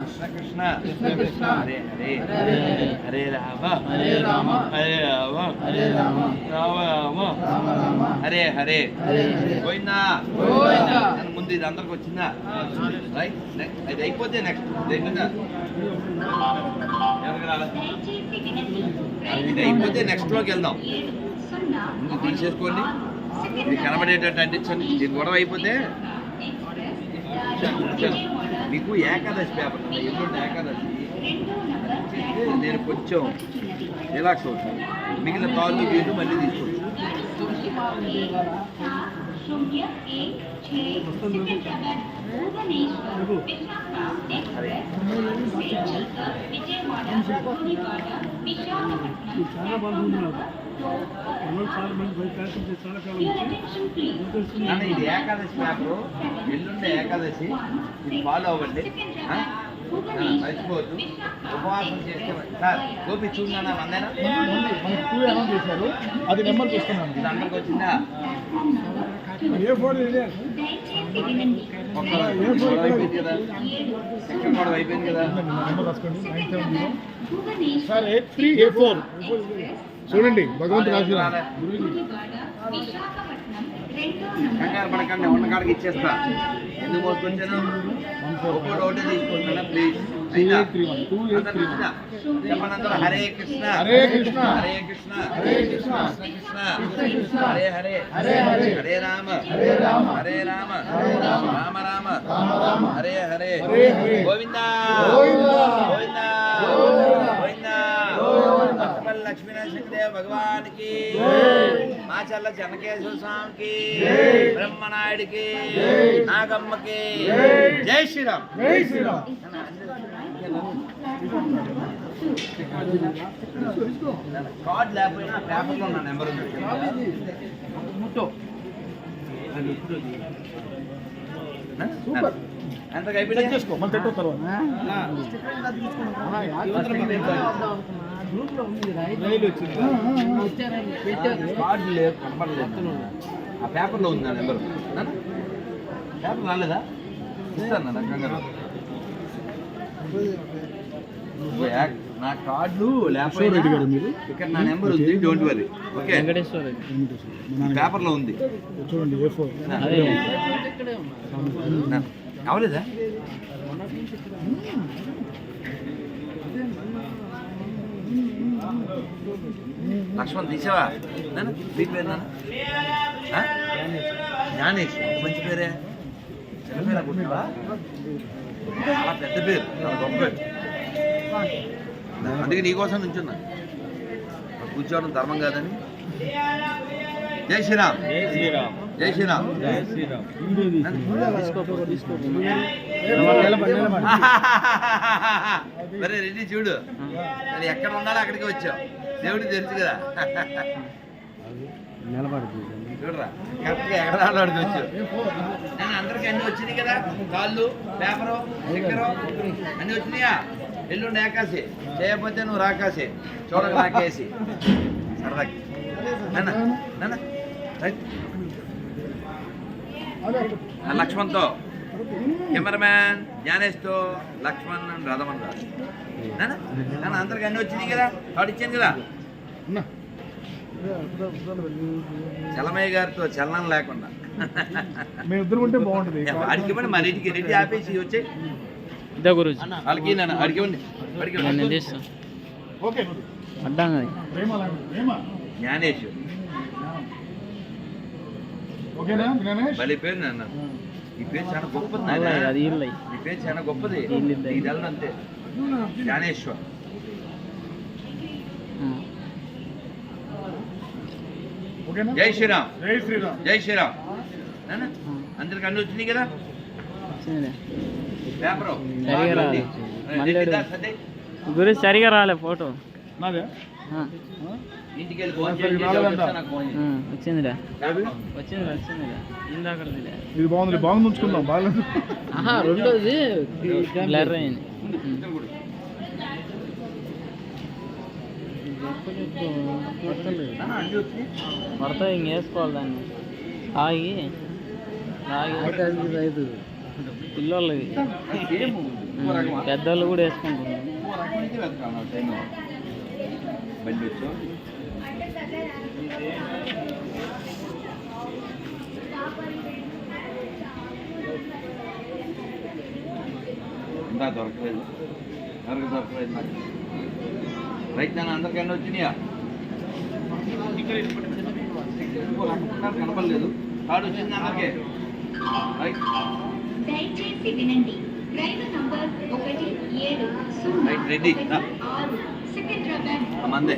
కృష్ణ కృష్ణ కృష్ణ కృష్ణ. హరే హరే. హరే హరే హరే రామ. హరే రామ. పోయిందా ముందు ఇది అందరికి వచ్చిందా? రైట్ అది అయిపోతే నెక్స్ట్ ఇది అయిపోతే నెక్స్ట్లోకి వెళ్దాం. ముందు చేసుకోండి ఇది కనబడేటట్టు అంటించండి. ఇది గొడవ అయిపోతే. మీకు ఏకాదశి పేపర్ ఉంది. ఎల్లుండి ఏకాదశి. నేను కొంచెం రిలాక్స్ అవుతాను. మిగిలిన కాళ్ళు వీళ్ళు మళ్ళీ తీసుకోవచ్చు. చాలా బాగుంది ఇది ఏకాదశి పేపరు. ఎల్లుండే ఏకాదశి. ఇది ఫాలో అవ్వండి. మర్చిపోవద్దు. ఉపవాసం చేస్తే సార్ గోపి చూడన్నా వందేనా? టూ అనౌన్స్ చేశారు అది నెంబర్ చూస్తున్నాను ఇది అందరికి వచ్చిందా? ఏ ఫోన్ ఇదే? ఒక్క గొడవ అయిపోయింది కదా? సెకండ్ అయిపోయింది కదా? నెంబర్ రాసుకోండి. Nine seven zero. Sir eight three ఏ ఫోర్? చూడండి భగవంతుడు రాలే. ఆశీర్వాదం కంగారు పడకండి ఉన్న కాడికి ఇచ్చేస్తా ఎందుకు ఒక్కోటి ఒకటి తీసుకుంటాను ప్లీజ్ హరే కృష్ణ హరే కృష్ణ. హరే కృష్ణ హరే కృష్ణ. కృష్ణ కృష్ణ కృష్ణ. హరే హరే హరే హరే. హరే రామ హరే రామ. హరే రామ హరే రామ. రామ రామ రామ రామ. హరే హరే గోవిందా. గోవిందా గోవిందా. గోవిందా గోవిందా. అట్టపల్లి లక్ష్మీనరసింహదేవ భగవానికి జై. మాచల్ల చెన్నకేశ్వర స్వామికి. బ్రహ్మనాయుడికి. నాగమ్మకి జై. శ్రీరామ్. జై శ్రీరామ్. కార్డ్ లేకపోయినా పేపర్లో నా నెంబర్ ఉంది. ముట్టో. సూపర్. ఎంత అయిపోయింది చేసుకో మళ్ళీ పెట్టు తర్వాత. రైలు. వచ్చింది. కార్డు లేదు కనపడలేదు ఆ పేపర్లో ఉంది నా నెంబర్. పేపర్ రాలేదా? ఇస్తాను నా కంగారు నా కార్డులు లేకపోయినా మీరు? ఇక్కడ నా నెంబర్ ఉంది డోంట్ వరీ. ఓకే. పేపర్లో ఉంది. చూడండి ఏ ఫోర్. నా- అవలేదా లక్ష్మణ్ తీసావా? మీ పేరు నాన్న? జ్ఞానేష్ మంచి పేరే? చిన్న పేరు అనుకుంటున్నావా చాలా పెద్ద పేరు చాలా గొప్ప పేరు. అందుకే నీకోసం నుంచున్నా. కూర్చోవడం ధర్మం కాదని. జై శ్రీరామ్. జై శ్రీరామ్. జై శ్రీరామ్. జై శ్రీరామ్. మరి రెడ్డి చూడు. ఎక్కడ ఉండాలో అక్కడికి వచ్చావు. దేవుడికి తెలుసు కదా? చూడరా కరెక్ట్గా ఎక్కడ అక్కడికి వచ్చావు. నేను అందరికి అన్ని వచ్చినాయి కదా? కాళ్ళు పేపరు స్టిక్కరు అన్ని వచ్చినాయా? ఎల్లుండి ఏకాసి చేయకపోతే నువ్వు రాకాసి చూడక రాకేసి. సరదాకి నాన్న నాన్న. లక్ష్మణ్తో. కెమెరామ్యాన్ జ్ఞానేష్తో లక్ష్మణ్ అండ్ రథమన్ నాన్న నాన్న అందరికి అన్ని వచ్చినాయి కదా? వాడు ఇచ్చాను కదా? చలమయ్య గారితో చలనం లేకుండా. మేము ఇద్దరు ఉంటే బాగుంటుంది. వాడికి ఇవ్వండి మరి ఇంటికి రెడ్డి ఆపేసి వచ్చి. ఇదే గురుజీ వాళ్ళకి నాన్న. తీస్తాను ఓకే అడ్డాం అది ప్రేమ లాంటి ప్రేమ. జ్ఞానేష్. ఓకేనా జ్ఞానేష్? పేరు నాన్న. ఈ పేరు చాలా గొప్పది. అది. ఈ పేరు చాలా గొప్పది? ఇది అంతే. జ్ఞానేశ్వర్. జై శ్రీరామ్. జై శ్రీరామ్. జై శ్రీరామ్. నాన్న అందరికి అన్ని వచ్చినాయి కదా. పేపరు. గురు సరిగా రాలే ఫోటో. నాదే? ఇది బాగుంది బాగుంది ఉంచుకుందాం బాగాలేదు. రెండోది. బ్లర్ అయింది. వేసుకోవాలి దాన్ని. ఆగి. ఆగి. పెద్దోళ్ళు కూడా వేసుకుంటున్నారు ఇంకో రకం అయితే వెతకాలి టైం బండి వచ్చు ఇంకా దొరకలేదు. ఎవరికి దొరకలేదు నాకు రైట్ నేను అందరికి ఎన్ని వచ్చినాయా? కనపడలేదు. కార్డు వచ్చింది అందరికీ? రైట్ దయచేసి వినండి. రైలు నంబర్ ఒకటి ఏడు సున్నా రైట్, రెడీ. ఒకటి ఆరు Amanda.